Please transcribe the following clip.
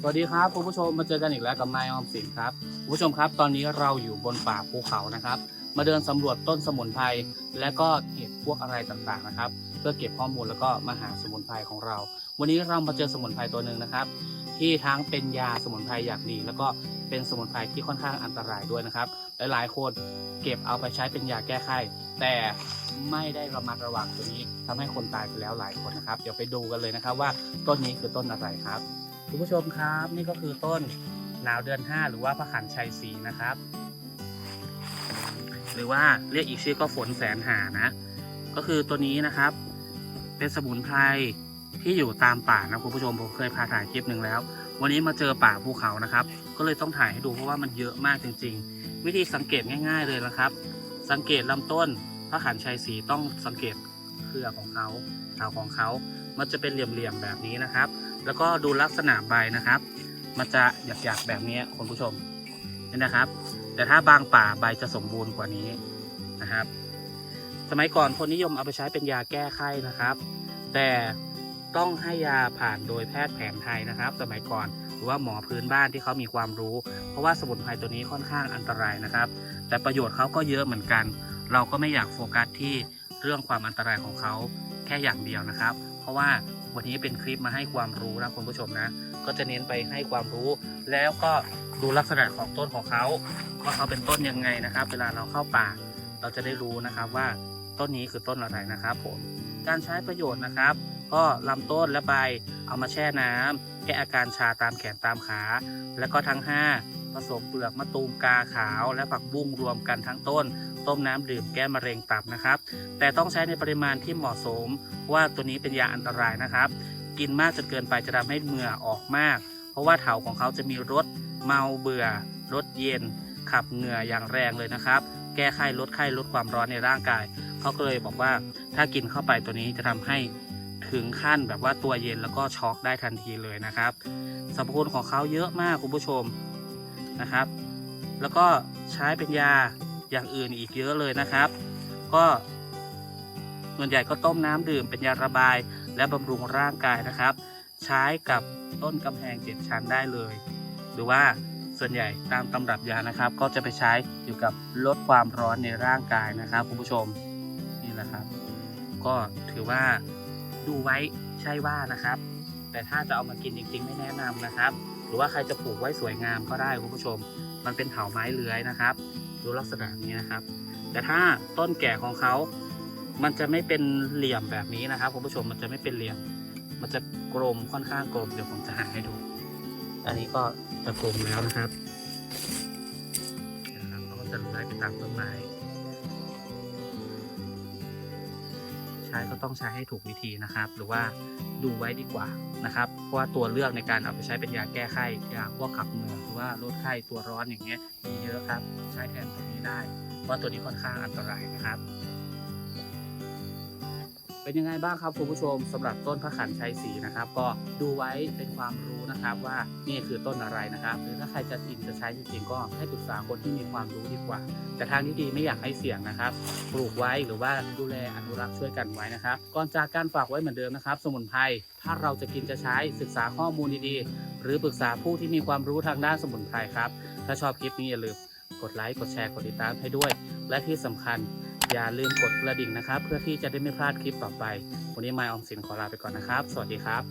สวัสดีครับคุณผู้ชมมาเจอกันอีกแล้วกับนายออมสินครับคุณผู้ชมครับ ตอนนี้เราอยู่บนป่าภูเขานะครับ มาเดินสำรวจต้นสมุนไพรและก็เห็ดพวกอะไรต่างๆนะครับ เพื่อเก็บข้อมูลแล้วก็มาหาสมุนไพรของเรา วันนี้เรามาเจอสมุนไพรตัวหนึ่งนะครับ ที่ทั้งเป็นยาสมุนไพรอย่างดี แล้วก็เป็นสมุนไพรที่ค่อนข้างอันตรายด้วยนะครับหลายๆคนเก็บเอาไปใช้เป็นยาแก้ไข้แต่ไม่ได้ระมัดระวังตัวนี้ทำให้คนตายไปแล้วหลายคนนะครับ เดี๋ยวไปดูกันเลยนะครับว่าต้นนี้คือต้นอะไรครับ คุณผู้ชมครับนี่ก็คือต้นหนาวเดือน 5 หรือว่าพระขันชัยศรีนะครับ หรือว่าเรียกอีกชื่อก็ฝนแสนหานะ ก็คือตัวนี้นะครับ เป็นสมุนไพรที่อยู่ตามป่านะคุณผู้ชมผมเคยพาถ่ายคลิปหนึ่งแล้ว วันนี้มาเจอป่าภูเขานะครับ ก็เลยต้องถ่ายให้ดูเพราะว่ามันเยอะมากจริง ๆ วิธีสังเกตง่าย ๆเลยนะครับ สังเกตลำต้นพระขันชัยศรีต้องสังเกตเครือของเขาเถาของเขา มันจะเป็นเหลี่ยมๆแบบนี้นะครับ แล้วก็ดูลักษณะใบนะครับ มันจะหยักๆแบบนี้คุณผู้ชมนี่นะครับ แต่ถ้าบางป่าใบจะสมบูรณ์กว่านี้นะครับ สมัยก่อนคนนิยมเอาไปใช้เป็นยาแก้ไข้นะครับ แต่ต้องให้ยาผ่านโดยแพทย์แผนไทยนะครับ สมัยก่อนหรือว่าหมอพื้นบ้านที่เขามีความรู้ เพราะว่าสมุนไพรตัวนี้ค่อนข้างอันตรายนะครับ แต่ประโยชน์เขาก็เยอะเหมือนกัน เราก็ไม่อยากโฟกัสที่เรื่องความอันตรายของเขาแค่อย่างเดียวนะครับ ราะว่าวันนี้เป็นคลิปมาให้ความรู้นะคุณผู้ชมนะ ก็จะเน้นไปให้ความรู้ แล้วก็ดูลักษณะของต้นของเขาว่าเขาเป็นต้นยังไงนะครับ เวลาเราเข้าป่า เราจะได้รู้นะครับว่าต้นนี้คือต้นอะไรนะครับ ผมการใช้ประโยชน์นะครับ ก็ลำต้นและใบเอามาแช่น้ำแก้อาการชาตามแขนตามขา แล้วก็ทั้ง 5 ผสมเปลือกมะตูมกาขาว และผักบุ้งรวมกันทั้งต้นต้มน้ำดื่มแก้มะเร็งตับนะครับ แต่ต้องใช้ในปริมาณที่เหมาะสมว่าตัวนี้เป็นยาอันตรายนะครับ กินมากจนเกินไปจะทำให้เหงื่อออกมาก เพราะว่าเถาของเขาจะมีรสเมาเบื่อรสเย็น ขับเหงื่ออย่างแรงเลยนะครับ แก้ไข้ลดไข้ลดความร้อนในร่างกายเขาก็เลยบอกว่าถ้ากินเข้าไปตัวนี้จะทำให้ถึงขั้นแบบว่าตัวเย็นแล้วก็ช็อกได้ทันทีเลยนะครับสรรพคุณของเขาเยอะมากคุณผู้ชมนะครับ แล้วก็ใช้เป็นยา อย่างอื่นอีกเยอะเลยนะครับ ก็ส่วนใหญ่ก็ต้มน้ำดื่มเป็นยาระบายและบำรุงร่างกายนะครับ ใช้กับต้นกำแพงเจ็ดชั้นได้เลย หรือว่าส่วนใหญ่ตามตำรับยานะครับ ก็จะไปใช้เกี่ยวกับลดความร้อนในร่างกายนะครับคุณผู้ชมนี่แหละครับ ก็ถือว่าดูไว้ใช่ว่านะครับ แต่ถ้าจะเอามากินจริงๆ ไม่แนะนำนะครับ หรือว่าใครจะปลูกไว้สวยงามก็ได้คุณผู้ชม มันเป็นเถาไม้เลื้อยนะครับ ดูลักษณะนี้นะครับ แต่ถ้าต้นแก่ของเขามันจะไม่เป็นเหลี่ยมแบบนี้นะครับคุณผู้ชมมันจะไม่เป็นเหลี่ยม มันจะกลมค่อนข้างกลมเดี๋ยวผมจะหาให้ดู อันนี้ก็จะกลมแล้วนะครับเราก็จะไล่ไปตามต้นไม้ ช้ก็ต้องใช้ให้ถูกวิธีนะครับ หรือว่าดูไว้ดีกว่านะครับ เพราะว่าตัวเลือกในการเอาไปใช้เป็นยาแก้ไข้ยาพวกขับเหงื่อหรือว่าลดไข้ตัวร้อนอย่างเงี้ยมีเยอะครับ ใช้แทนตัวนี้ได้ เพราะตัวนี้ค่อนข้างอันตรายนะครับ เป็นยังไงบ้างครับคุณผู้ชมสำหรับต้นพระขันชัยศรีนะครับ ก็ดูไว้เป็นความรู้นะครับว่านี่คือต้นอะไรนะครับ หรือถ้าใครจะอินจะใช้จริงๆก็ให้ปรึกษาคนที่มีความรู้ดีกว่า แต่ทางที่ดีไม่อยากให้เสี่ยงนะครับ ปลูกไว้หรือว่าดูแลอนุรักษ์ช่วยกันไว้นะครับ ก่อนจากการฝากไว้เหมือนเดิมนะครับ สมุนไพรถ้าเราจะกินจะใช้ศึกษาข้อมูลดีๆ หรือปรึกษาผู้ที่มีความรู้ทางด้านสมุนไพรครับ ถ้าชอบคลิปนี้อย่าลืมกดไลค์กดแชร์กดติดตามให้ด้วย และที่สำคัญ อย่าลืมกดกระดิ่งนะครับ เพื่อที่จะได้ไม่พลาดคลิปต่อไป วันนี้ไมออมสินขอลาไปก่อนนะครับ สวัสดีครับ